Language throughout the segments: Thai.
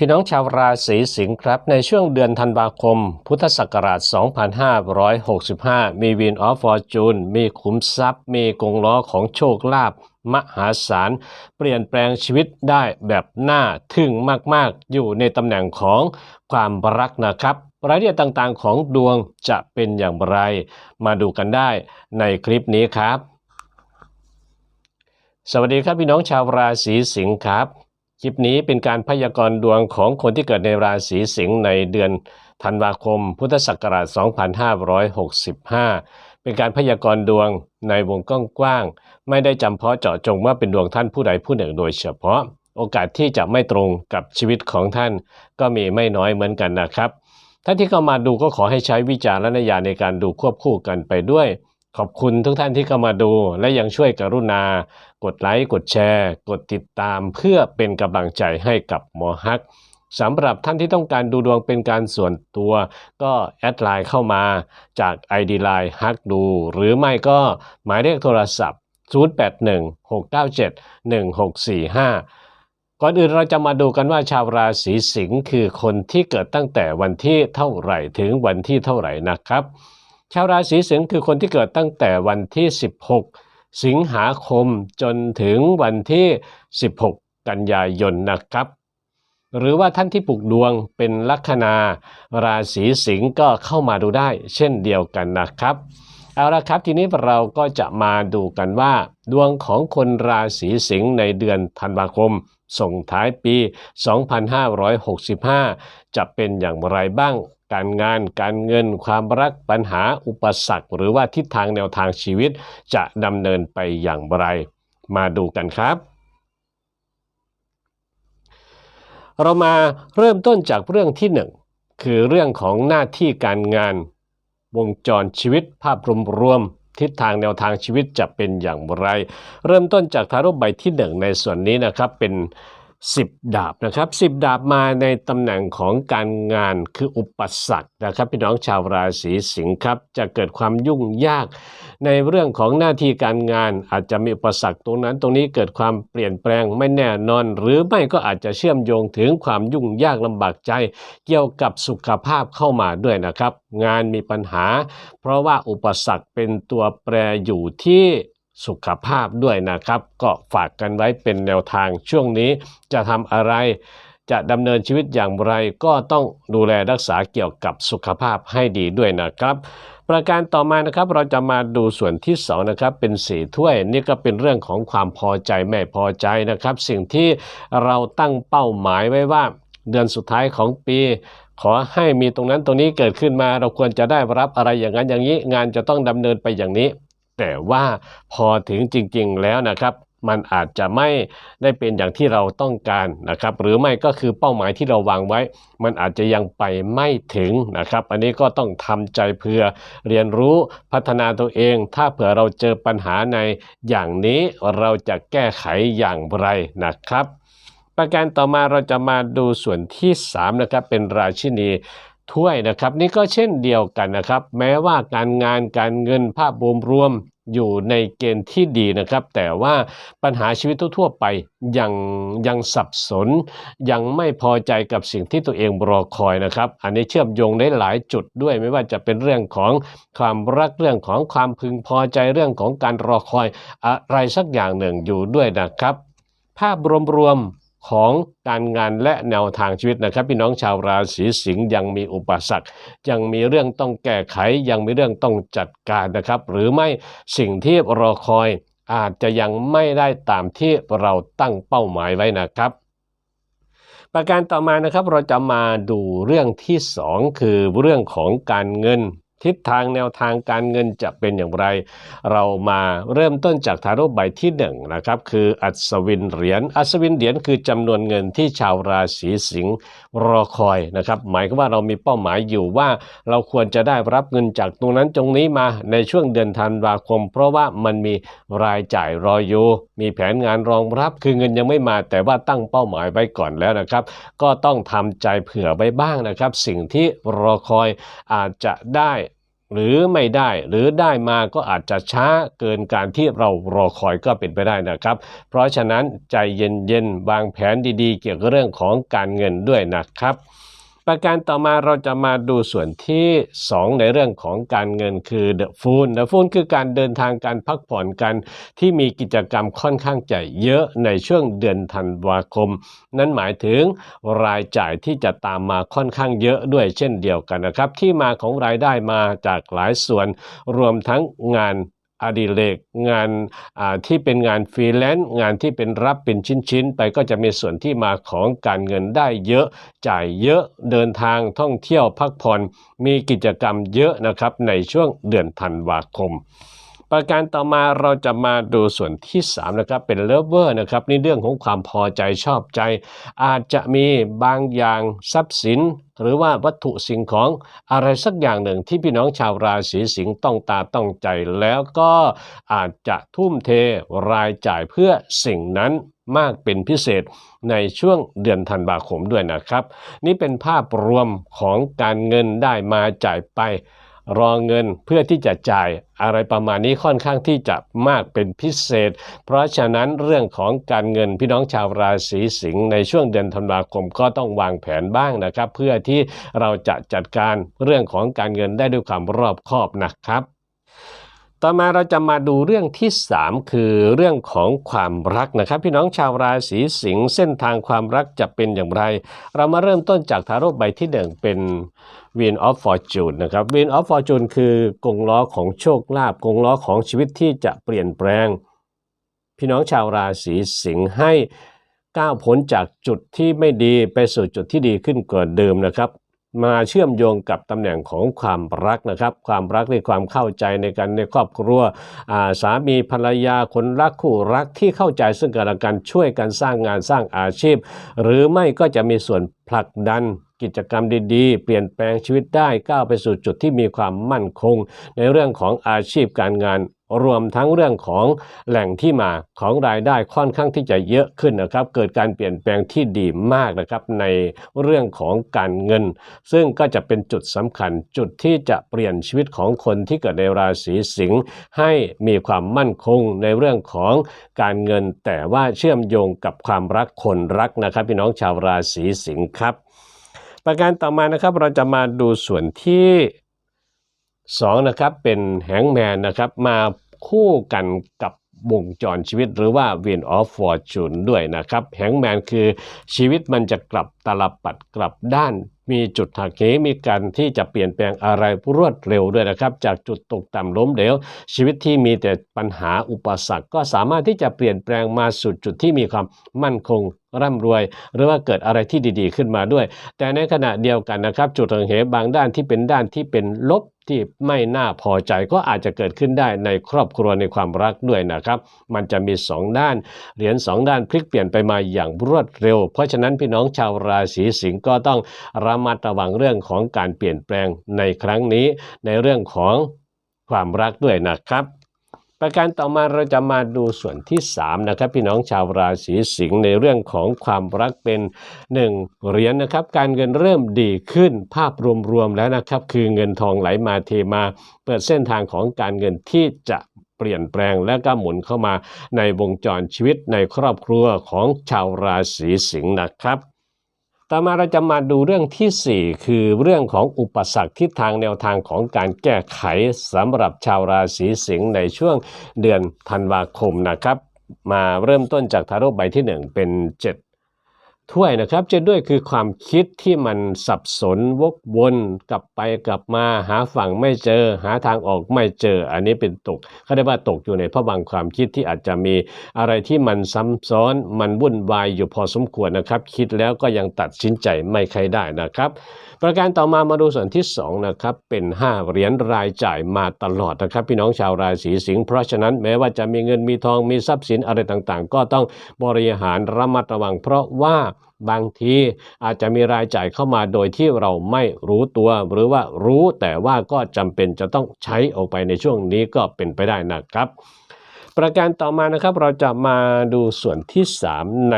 พี่น้องชาวราศีสิงห์ครับ ในช่วงเดือนธันวาคม พุทธศักราช 2565 มีวินออฟฟอร์จูน มีขุมทรัพย์ มีกงล้อของโชคลาภมหาศาล เปลี่ยนแปลงชีวิตได้แบบน่าทึ่งมากๆ อยู่ในตำแหน่งของความรักนะครับรายละเอียดต่างๆ ของดวงจะเป็นอย่างไร มาดูกันได้ในคลิปนี้ครับ สวัสดีครับพี่น้องชาวราศีสิงห์ครับ คลิปนี้เป็นการพยากรณ์ดวงของคนที่เกิดในราศีสิงห์ในเดือนธันวาคม พุทธศักราช 2565 เป็นการพยากรณ์ดวงในวงกว้างๆ ไม่ได้จำเพาะเจาะจงว่าเป็นดวงท่านผู้ใดผู้หนึ่งโดยเฉพาะ โอกาสที่จะไม่ตรงกับชีวิตของท่านก็มีไม่น้อยเหมือนกันนะครับ ท่านที่เข้ามาดูก็ขอให้ใช้วิจารณญาณในการดูควบคู่กันไปด้วยขอบคุณทุกท่านที่เข้ามาดูและยังช่วยกรุณา กดไลค์ กดแชร์ กดติดตามเพื่อเป็นกำลังใจให้กับหมอฮักสำหรับท่านที่ต้องการดูดวงเป็นการส่วนตัว ก็แอดไลน์เข้ามาจาก ID Line ฮักดู หรือไม่ก็หมายเลขโทรศัพท์ 0816971645 ก่อนอื่นเราจะมาดูกันว่าชาวราศีสิงห์คือคนที่เกิดตั้งแต่วันที่เท่าไหร่ถึงวันที่เท่าไหร่นะครับ ชาวราศีสิงห์คือคนที่เกิดตั้งแต่วันที่ 16 สิงหาคมจนถึงวันที่ 16 กันยายนนะครับ หรือว่าท่านที่ปลูกดวงเป็นลัคนาราศีสิงห์ก็เข้ามาดูได้เช่นเดียวกันนะครับ เอาละครับทีนี้เราก็จะมาดูกันว่า ดวงของคนราศีสิงห์ในเดือนธันวาคมส่งท้ายปี 2565 จะเป็นอย่างไรบ้าง การงานการเงินความรักปัญหาอุปสรรค หรือว่าทิศทางแนวทางชีวิตจะดำเนินไปอย่างไร มาดูกันครับ เรามาเริ่มต้นจากเรื่องที่หนึ่งคือเรื่องของหน้าที่การงานวงจรชีวิตภาพรวมๆทิศทางแนวทางชีวิตจะเป็นอย่างไร เริ่มต้นจากทารุใบที่หนึ่งในส่วนนี้นะครับเป็น 10 ดาบนะครับ10 ดาบมาในตำแหน่งของการงานคืออุปสรรคนะครับพี่น้องชาวราศีสิงห์ครับ จะเกิดความยุ่งยาก ในเรื่องของหน้าที่การงานอาจจะมีอุปสรรคตรงนั้น ตรงนี้เกิดความเปลี่ยนแปลงไม่แน่นอน หรือไม่ก็อาจจะเชื่อมโยงถึงความยุ่งยากลำบากใจ เกี่ยวกับสุขภาพเข้ามาด้วยนะครับ งานมีปัญหา เพราะว่าอุปสรรคเป็นตัวแปรอยู่ที่ สุขภาพด้วยนะครับ ก็ฝากกันไว้เป็นแนวทางช่วงนี้จะทำอะไร จะดำเนินชีวิตอย่างไรก็ต้องดูแลรักษาเกี่ยวกับสุขภาพให้ดีด้วยนะครับ ประการต่อมานะครับเราจะมาดูส่วนที่สองนะครับเป็นสีถ้วยนี่ก็เป็นเรื่องของความพอใจไม่พอใจนะครับ สิ่งที่เราตั้งเป้าหมายไว้ว่า เดือนสุดท้ายของปีขอให้มีตรงนั้นตรงนี้เกิดขึ้นมาเราควรจะได้รับอะไรอย่างนั้นอย่างนี้ งานจะต้องดำเนินไปอย่างนี้ แต่ว่าพอถึงจริง ๆ แล้วนะครับ มันอาจจะไม่ได้เป็นอย่างที่เราต้องการนะครับ หรือไม่ก็คือเป้าหมายที่เราวางไว้ มันอาจจะยังไปไม่ถึงนะครับ อันนี้ก็ต้องทำใจเพื่อเรียนรู้พัฒนาตัวเอง ถ้าเผื่อเราเจอปัญหาในอย่างนี้เราจะแก้ไขอย่างไรนะครับ ประการต่อมาเราจะมาดูส่วนที่3นะครับเป็นราชินี ถ้วยนะครับ นี่ก็เช่นเดียวกันนะครับ แม้ว่าการงานการเงินภาพรวมรวมอยู่ในเกณฑ์ที่ดีนะครับ แต่ว่าปัญหาชีวิตทั่วไปยังยังสับสน ยังไม่พอใจกับสิ่งที่ตัวเองรอคอยนะครับ อันนี้เชื่อมโยงได้หลายจุดด้วย ไม่ว่าจะเป็นเรื่องของความรักเรื่องของความพึงพอใจเรื่องของการรอคอยอะไรสักอย่างหนึ่งอยู่ด้วยนะครับ ภาพรวมๆ ของการงานและแนวทางชีวิตนะครับ พี่น้องชาวราศีสิงห์ยังมีอุปสรรค ยังมีเรื่องต้องแก้ไข ยังมีเรื่องต้องจัดการนะครับ หรือไม่สิ่งที่รอคอยอาจจะยังไม่ได้ตามที่เราตั้งเป้าหมายไว้นะครับประการต่อมานะครับเราจะมาดูเรื่องที่สองคือเรื่องของการเงิน ทิศทางแนวทางการเงินจะเป็นอย่างไร เรามาเริ่มต้นจากทารุใบที่หนึ่งนะครับคืออัศวินเหรียญอัศวินเหรียญคือจำนวนเงินที่ชาวราศีสิงห์รอคอยนะครับหมายความว่าเรามีเป้าหมายอยู่ว่าเราควรจะได้รับเงินจากตรงนั้นตรงนี้มาในช่วงเดือนธันวาคม เพราะว่ามันมีรายจ่ายรออยู่มีแผนงานรองรับคือเงินยังไม่มา แต่ว่าตั้งเป้าหมายไว้ก่อนแล้วนะครับ ก็ต้องทำใจเผื่อไว้บ้างนะครับ สิ่งที่รอคอยอาจจะได้ หรือไม่ได้หรือได้มาก็อาจจะช้าเกินการที่เรารอคอยก็เป็นไปได้นะครับ เพราะฉะนั้นใจเย็นๆวางแผนดีๆ เกี่ยวกับเรื่องของการเงินด้วยนะครับ ประการต่อมาเราจะมาดูส่วนที่ 2 ในเรื่องของการเงินคือ The f o o l The f o o l คือการเดินทางการพักผ่อนกัน ที่มีกิจกรรมค่อนข้างจะเยอะในช่วงเดือนธันวาคม นั่นหมายถึงรายจ่ายที่จะตามมาค่อนข้างเยอะด้วยเช่นเดียวกันนะครับ ที่มาของรายได้มาจากหลายส่วนรวมทั้งงาน อดิเรกงานอ่าที่เป็นงานฟรีแลนซ์งานที่เป็นรับเป็นชิ้นๆ ไปก็จะมีส่วนที่มาของการเงินได้เยอะ จ่ายเยอะเดินทางท่องเที่ยวพักผ่อนมีกิจกรรมเยอะนะครับในช่วงเดือนธันวาคม ประการต่อมาเราจะมาดูส่วนที่3นะครับเป็นเลเวอร์นะครับในเรื่องของความพอใจชอบใจ อาจจะมีบางอย่างทรัพย์สิน หรือว่าวัตถุสิ่งของอะไรสักอย่างหนึ่งที่พี่น้องชาวราศีสิงห์ต้องตาต้องใจ แล้วก็อาจจะทุ่มเทรายจ่ายเพื่อสิ่งนั้นมากเป็นพิเศษในช่วงเดือนธันวาคมด้วยนะครับ นี่เป็นภาพรวมของการเงินได้มาจ่ายไป รอเงินเพื่อที่จะจ่ายอะไรประมาณนี้ค่อนข้างที่จะมากเป็นพิเศษ เพราะฉะนั้นเรื่องของการเงินพี่น้องชาวราศีสิงห์ในช่วงเดือนธันวาคมก็ต้องวางแผนบ้างนะครับ เพื่อที่เราจะจัดการเรื่องของการเงินได้ด้วยความรอบคอบนะครับ ต่อมาเราจะมาดูเรื่องที่ 3 คือเรื่องของความรักนะครับ พี่น้องชาวราศีสิงห์เส้นทางความรักจะเป็นอย่างไร เรามาเริ่มต้นจากทาโร่ใบที่หนึ่งเป็น Wheel of Fortune นะครับ Wheel of Fortune คือกงล้อของโชคลาภกงล้อของชีวิตที่จะเปลี่ยนแปลง พี่น้องชาวราศีสิงห์ให้ก้าวพ้นจากจุดที่ไม่ดีไปสู่จุดที่ดีขึ้นกว่าเดิมนะครับ มาเชื่อมโยงกับตำแหน่งของความรักนะครับ ความรักในความเข้าใจในกันในครอบครัวาสามีภรรยาคนรักคู่รักที่เข้าใจซึ่งกันและกันช่วยกันสร้างงานสร้างอาชีพ หรือไม่ก็จะมีส่วนผลักดันกิจกรรมดีๆ เปลี่ยนแปลงชีวิตได้ก้าวไปสู่จุดที่มีความมั่นคง ในเรื่องของอาชีพการงาน รวมทั้งเรื่องของแหล่งที่มาของรายได้ค่อนข้างที่จะเยอะขึ้นนะครับ เกิดการเปลี่ยนแปลงที่ดีมากนะครับในเรื่องของการเงิน ซึ่งก็จะเป็นจุดสำคัญจุดที่จะเปลี่ยนชีวิตของคนที่เกิดในราศีสิงห์ให้มีความมั่นคงในเรื่องของการเงิน แต่ว่าเชื่อมโยงกับความรักคนรักนะครับ พี่น้องชาวราศีสิงห์ครับ ประการต่อมานะครับเราจะมาดูส่วนที่ 2นะครับเป็นแฮงแมนนะครับมาคู่กันกับวงจรชีวิตหรือว่า Wheel of Fortune ด้วยนะครับแฮงแมนคือชีวิตมันจะกลับตลับปัดกลับด้าน มีจุดหักเหมีการที่จะเปลี่ยนแปลงอะไรรวดเร็วด้วยนะครับ จากจุดตกต่ำล้มเหลวชีวิตที่มีแต่ปัญหาอุปสรรค ก็สามารถที่จะเปลี่ยนแปลงมาสู่จุดที่มีความมั่นคง ร่ำรวย หรือว่าเกิดอะไรที่ดีๆ ขึ้นมาด้วย แต่ในขณะเดียวกันนะครับ จุดหักเหบางด้านที่เป็นด้านที่เป็นลบที่ไม่น่าพอใจก็อาจจะเกิดขึ้นได้ในครอบครัวในความรักด้วยนะครับ มันจะมีสองด้าน เหรียญสองด้านพลิกเปลี่ยนไปมาอย่างรวดเร็ว เพราะฉะนั้นพี่น้องชาวราศีสิงห์ก็ต้องระมัดระวังเรื่องของการเปลี่ยนแปลงในครั้งนี้ ในเรื่องของความรักด้วยนะครับ ประการต่อมาเราจะมาดูส่วนที่ 3 นะครับ พี่น้องชาวราศีสิงห์ในเรื่องของความรักเป็น 1 เหรียญนะครับ การเงินเริ่มดีขึ้นภาพรวมๆแล้วนะครับ คือเงินทองไหลมาเทมา เปิดเส้นทางของการเงินที่จะเปลี่ยนแปลงและก็หมุนเข้ามาในวงจรชีวิตในครอบครัวของชาวราศีสิงห์นะครับ ต่อมาเราจะมาดูเรื่องทีสี่ 4 คือเรื่องของอุปสรรคทิศทางแนวทางของการแก้ไขสำหรับชาวราศีสิงห์ในช่วงเดือนธันวาคมนะครับ มาเริ่มต้นจากทาโร่ใบที่ 1 เป็น 7 ถ้วยนะครับเจ็ดด้วยคือความคิดที่มันสับสนวกวนกลับไปกลับมาหาฝั่งไม่เจอ หาทางออกไม่เจอ อันนี้เป็นตกเขาเรียกว่าตกอยู่ในพระวังความคิดที่อาจจะมีอะไรที่มันซ้ำซ้อนมันวุ่นวายอยู่พอสมควรนะครับ คิดแล้วก็ยังตัดสินใจไม่ใครได้นะครับประการต่อมามาดูส่วนที่2นะครับเป็น 5 เหรียญรายจ่ายมาตลอดนะครับ พี่น้องชาวราศีสิงห์เพราะฉะนั้นแม้ว่าจะมีเงินมีทองมีทรัพย์สินอะไรต่างๆ ก็ต้องบริหารระมัดระวัง เพราะว่าบางทีอาจจะมีรายจ่ายเข้ามาโดยที่เราไม่รู้ตัว หรือว่ารู้แต่ว่าก็จำเป็นจะต้องใช้ออกไปในช่วงนี้ก็เป็นไปได้นะครับ ประการต่อมานะครับเราจะมาดูส่วนที่ 3 ใน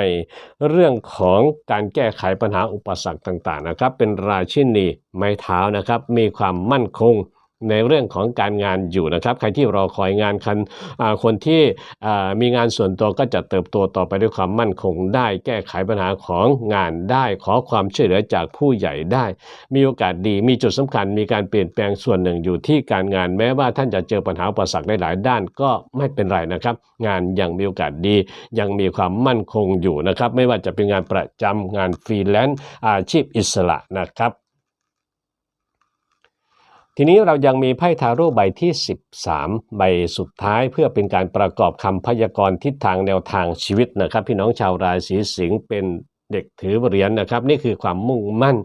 เรื่องของการแก้ไขปัญหาอุปสรรคต่างๆนะครับ เป็นราชินีไม้เท้านะครับ มีความมั่นคง ในเรื่องของการงานอยู่นะครับ ใครที่รอคอยงานคันคนที่มีงานส่วนตัวก็จะเติบโตต่อไปด้วยความมั่นคงได้ แก้ไขปัญหาของงานได้ขอความช่วยเหลือจากผู้ใหญ่ได้ มีโอกาสดีมีจุดสำคัญ มีการเปลี่ยนแปลงส่วนหนึ่งอยู่ที่การงานแม้ว่าท่านจะเจอปัญหาอุปสรรคได้หลายด้านก็ไม่เป็นไรนะครับ งานยังมีโอกาสดี ยังมีความมั่นคงอยู่นะครับ ไม่ว่าจะเป็นงานประจำงานฟรีแลนซ์อาชีพอิสระนะครับ ทีนี้เรายังมีไพ่ทาโร่ใบที่ 13 ใบสุดท้ายเพื่อเป็นการประกอบคำพยากรณ์ทิศทางแนวทางชีวิตนะครับ พี่น้องชาวราศีสิงห์เป็นเด็กถือเหรียญนะครับ นี่คือความมุ่งมั่น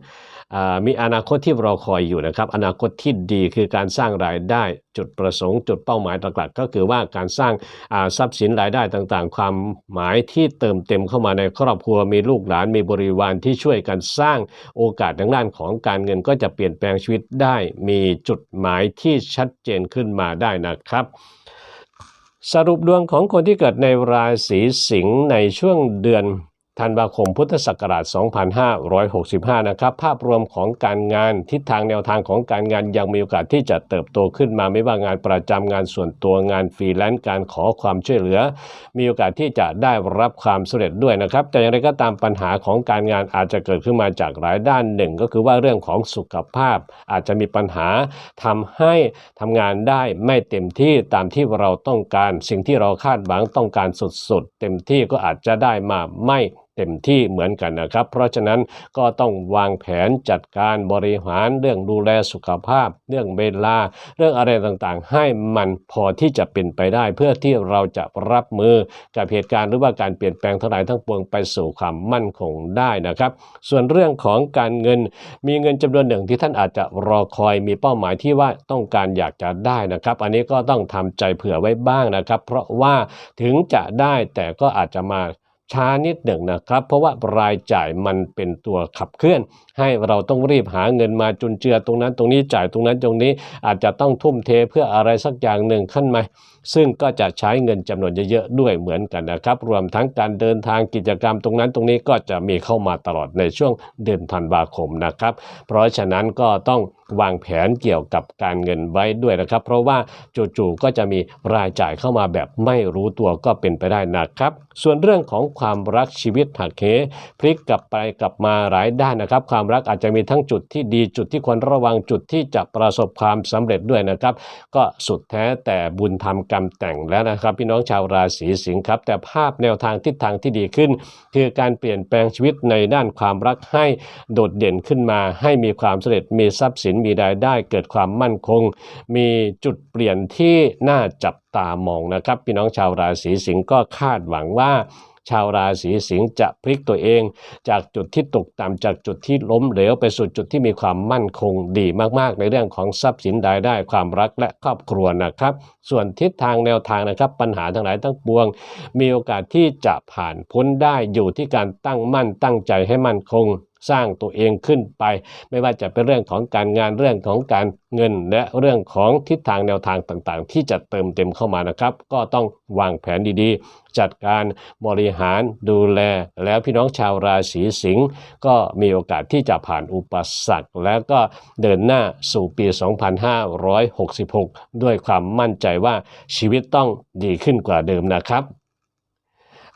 มีอนาคตที่รอคอยอยู่นะครับ อนาคตที่ดีคือการสร้างรายได้จุดประสงค์ จุดเป้าหมายหลักๆก็คือว่าการสร้างทรัพย์สินรายได้ต่างๆ ความหมายที่เติมเต็มเข้ามาในครอบครัวมีลูกหลานมีบริวารที่ช่วยกันสร้างโอกาสทางด้านของการเงินก็จะเปลี่ยนแปลงชีวิตได้ มีจุดหมายที่ชัดเจนขึ้นมาได้นะครับสรุปดวงของคนที่เกิดในราศีสิงห์ในช่วงเดือน ธันวาคมพุทธศักราช 2565 นะครับ ภาพรวมของการงานทิศทางแนวทางของการงานยังมีโอกาสที่จะเติบโตขึ้นมาไม่ว่างานประจำงานส่วนตัวงานฟรีแลนซ์การขอความช่วยเหลือ มีโอกาสที่จะได้รับความสำเร็จด้วยนะครับ แต่อย่างไรก็ตามปัญหาของการงานอาจจะเกิดขึ้นมาจากหลายด้านหนึ่ง ก็คือว่าเรื่องของสุขภาพ อาจจะมีปัญหาทำให้ทำงานได้ไม่เต็มที่ตามที่เราต้องการ สิ่งที่เราคาดหวังต้องการสุดๆ เต็มที่ก็อาจจะได้มาไม่เต็มที่เหมือนกันนะครับ เพราะฉะนั้นก็ต้องวางแผนจัดการบริหารเรื่องดูแลสุขภาพ เรื่องเวลา เรื่องอะไรต่างๆ ให้มันพอที่จะเป็นไปได้ เพื่อที่เราจะรับมือกับเหตุการณ์หรือว่าการเปลี่ยนแปลงทั้งหลายทั้งปวงไปสู่ความมั่นคงได้นะครับ ส่วนเรื่องของการเงินมีเงินจำนวนหนึ่งที่ท่านอาจจะรอคอยมีเป้าหมายที่ว่าต้องการอยากจะได้นะครับ อันนี้ก็ต้องทำใจเผื่อไว้บ้างนะครับ เพราะว่าถึงจะได้แต่ก็อาจจะมา ช้านิดหนึ่งนะครับ เพราะว่ารายจ่ายมันเป็นตัวขับเคลื่อนให้เราต้องรีบหาเงินมาจุนเจือตรงนั้นตรงนี้จ่ายตรงนั้นตรงนี้อาจจะต้องทุ่มเทเพื่ออะไรสักอย่างหนึ่งขึ้นไหมซึ่งก็จะใช้เงินจำนวนเยอะๆด้วยเหมือนกันนะครับ รวมทั้งการเดินทางกิจกรรมตรงนั้นตรงนี้ก็จะมีเข้ามาตลอดในช่วงเดือนธันวาคมนะครับ เพราะฉะนั้นก็ต้องวางแผนเกี่ยวกับการเงินไว้ด้วยนะครับ เพราะว่าจู่ๆก็จะมีรายจ่ายเข้ามาแบบไม่รู้ตัวก็เป็นไปได้นะครับ ส่วนเรื่องของความรักชีวิตหักเหพลิกกลับไปกลับมาหลายด้านนะครับความความรักอาจจะมีทั้งจุดที่ดีจุดที่ควรระวังจุดที่จะประสบความสำเร็จด้วยนะครับ ก็สุดแท้แต่บุญทำกรรมแต่งแล้วนะครับพี่น้องชาวราศีสิงห์ครับ แต่ภาพแนวทางทิศทางที่ดีขึ้น คือการเปลี่ยนแปลงชีวิตในด้านความรักให้โดดเด่นขึ้นมา ให้มีความสำเร็จมีทรัพย์สินมีรายได้เกิดความมั่นคง มีจุดเปลี่ยนที่น่าจับตามองนะครับ พี่น้องชาวราศีสิงห์ก็คาดหวังว่า ชาวราศีสิงห์จะพลิกตัวเอง จากจุดที่ตกต่ำจากจุดที่ล้มเหลว ไปสู่จุดที่มีความมั่นคงดีมากๆ ในเรื่องของทรัพย์สินรายได้ความรักและครอบครัวนะครับ ส่วนทิศทางแนวทางนะครับ ปัญหาทั้งหลายทั้งปวง มีโอกาสที่จะผ่านพ้นได้อยู่ที่การตั้งมั่นตั้งใจให้มั่นคง สร้างตัวเองขึ้นไป ไม่ว่าจะเป็นเรื่องของการงานเรื่องของการเงิน และเรื่องของทิศทางแนวทางต่างๆ ที่จะเติมเต็มเข้ามานะครับ ก็ต้องวางแผนดีๆ จัดการบริหารดูแล แล้วพี่น้องชาวราศีสิงห์ก็มีโอกาสที่จะผ่านอุปสรรค แล้วก็เดินหน้าสู่ปี 2566 ด้วยความมั่นใจว่าชีวิตต้องดีขึ้นกว่าเดิมนะครับ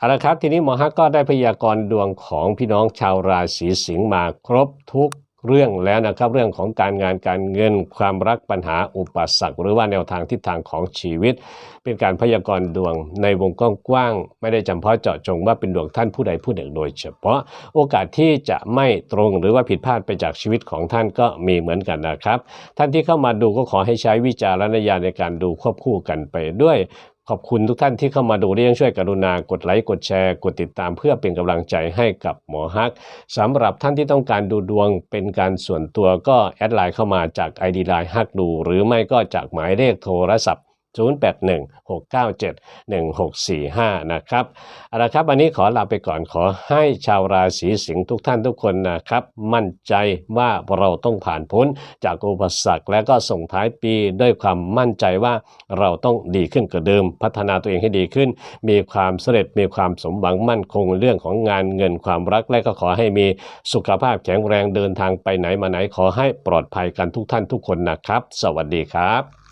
เอาละครับ ทีนี้หมอฮักก็ได้พยากรณ์ดวงของพี่น้องชาวราศีสิงห์มาครบทุกเรื่องแล้วนะครับเรื่องของการงานการเงินความรักปัญหาอุปสรรคหรือว่าแนวทางทิศทางของชีวิต เป็นการพยากรณ์ดวงในวงกว้างๆไม่ได้จำเพาะเจาะจงว่าเป็นดวงท่านผู้ใดผู้หนึ่งโดยเฉพาะโอกาสที่จะไม่ตรงหรือว่าผิดพลาดไปจากชีวิตของท่านก็มีเหมือนกันนะครับ ท่านที่เข้ามาดูก็ขอให้ใช้วิจารณญาณในการดูควบคู่กันไปด้วย ขอบคุณทุกท่านที่เข้ามาดูและยังช่วยกรุณากดไลค์กดแชร์ กดติดตามเพื่อเป็นกำลังใจให้กับหมอฮักสำหรับท่านที่ต้องการดูดวงเป็นการส่วนตัวก็แอดไลน์เข้ามาจาก ID ไลน์ฮักดู หรือไม่ก็จากหมายเลขโทรศัพท์ 0816971645 นะครับเอาละครับวันนี้ขอลาไปก่อนขอให้ชาวราศีสิงห์ทุกท่านทุกคนนะครับ มั่นใจว่าเราต้องผ่านพ้นจากอุปสรรคและก็ส่งท้ายปีด้วยความมั่นใจว่าเราต้องดีขึ้นกว่าเดิม พัฒนาตัวเองให้ดีขึ้น มีความสำเร็จมีความสมหวังมั่นคงเรื่องของงานเงินความรักและก็ขอให้มีสุขภาพแข็งแรงเดินทางไปไหนมาไหนขอให้ปลอดภัยกันทุกท่านทุกคนนะครับ สวัสดีครับ